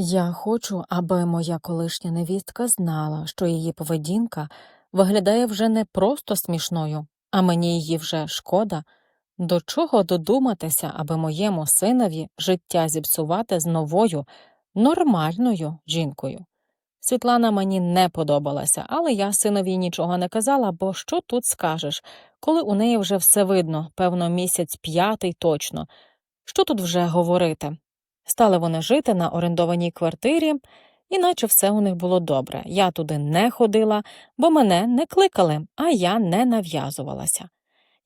Я хочу, аби моя колишня невістка знала, що її поведінка виглядає вже не просто смішною, а мені її вже шкода. До чого додуматися, аби моєму синові життя зіпсувати з новою, нормальною жінкою? Світлана мені не подобалася, але я синові нічого не казала, бо що тут скажеш, коли у неї вже все видно, певно, місяць п'ятий точно. Що тут вже говорити? Стали вони жити на орендованій квартирі, іначе все у них було добре. Я туди не ходила, бо мене не кликали, а я не нав'язувалася.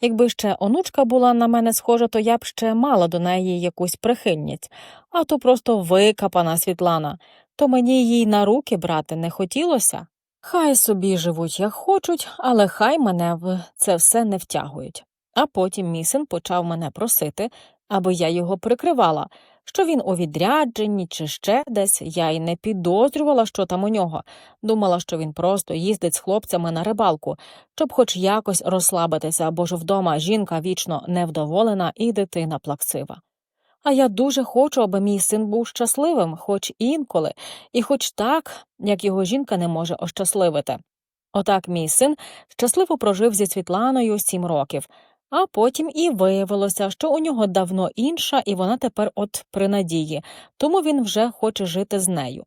Якби ще онучка була на мене схожа, то я б ще мала до неї якусь прихильність, а то просто викапана Світлана, то мені їй на руки брати не хотілося. Хай собі живуть, як хочуть, але хай мене в це все не втягують. А потім мій син почав мене просити, аби я його прикривала, що він у відрядженні чи ще десь, я й не підозрювала, що там у нього. Думала, що він просто їздить з хлопцями на рибалку, щоб хоч якось розслабитися, бо ж вдома жінка вічно невдоволена і дитина плаксива. А я дуже хочу, аби мій син був щасливим, хоч інколи, і хоч так, як його жінка не може ощасливити. Отак мій син щасливо прожив зі Світланою сім років, а потім і виявилося, що у нього давно інша, і вона тепер от при надії, тому він вже хоче жити з нею.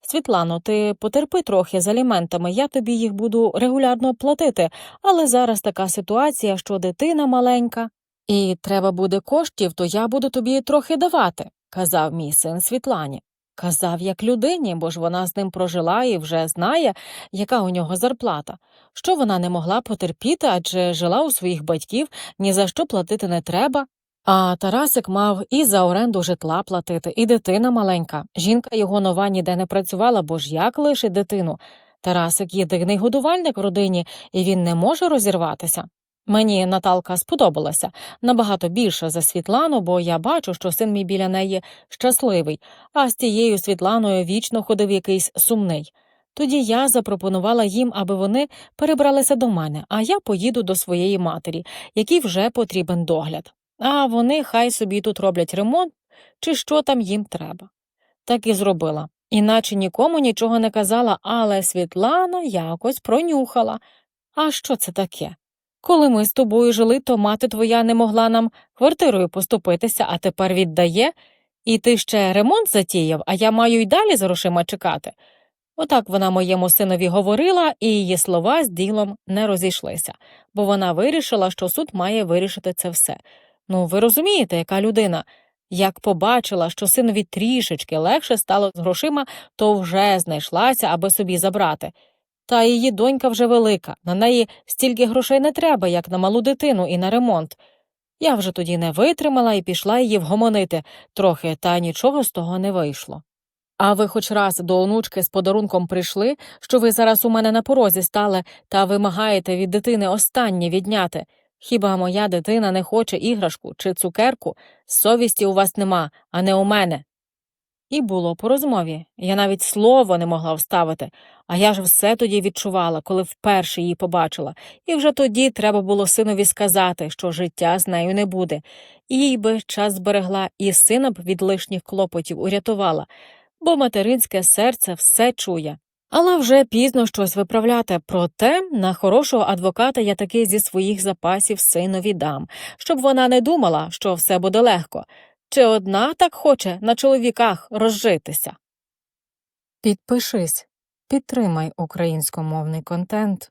Світлано, ти потерпи трохи з аліментами, я тобі їх буду регулярно платити, але зараз така ситуація, що дитина маленька, і треба буде коштів, то я буду тобі трохи давати, казав мій син Світлані. Казав як людині, бо ж вона з ним прожила і вже знає, яка у нього зарплата, що вона не могла потерпіти, адже жила у своїх батьків, ні за що платити не треба. А Тарасик мав і за оренду житла платити, і дитина маленька. Жінка його нова ніде не працювала, бо ж як лишить дитину. Тарасик єдиний годувальник в родині, і він не може розірватися. Мені Наталка сподобалася набагато більше за Світлану, бо я бачу, що син мій біля неї щасливий, а з тією Світланою вічно ходив якийсь сумний. Тоді я запропонувала їм, аби вони перебралися до мене, а я поїду до своєї матері, якій вже потрібен догляд. А вони хай собі тут роблять ремонт чи що там їм треба. Так і зробила. Іначе нікому нічого не казала, але Світлана якось пронюхала. А що це таке? Коли ми з тобою жили, то мати твоя не могла нам квартирою поступитися, а тепер віддає, і ти ще ремонт затіяв, а я маю й далі з грошима чекати. Отак вона моєму синові говорила, і її слова з ділом не розійшлися, бо вона вирішила, що суд має вирішити це все. Ну, ви розумієте, яка людина. Як побачила, що синові трішечки легше стало з грошима, то вже знайшлася, аби собі забрати. Та її донька вже велика, на неї стільки грошей не треба, як на малу дитину і на ремонт. Я вже тоді не витримала і пішла її вгомонити трохи, та нічого з того не вийшло. А ви хоч раз до онучки з подарунком прийшли, що ви зараз у мене на порозі стали та вимагаєте від дитини останнє відняти. Хіба моя дитина не хоче іграшку чи цукерку? Совісті у вас нема, а не у мене. І було по розмові. Я навіть слово не могла вставити, а я ж все тоді відчувала, коли вперше її побачила, і вже тоді треба було синові сказати, що життя з нею не буде, і їй би час зберегла, і сина б від лишніх клопотів урятувала, бо материнське серце все чує. Але вже пізно щось виправляти, проте на хорошого адвоката я таки зі своїх запасів синові дам, щоб вона не думала, що все буде легко. Чи одна так хоче на чоловіках розжитися? Підпишись, підтримай українськомовний контент.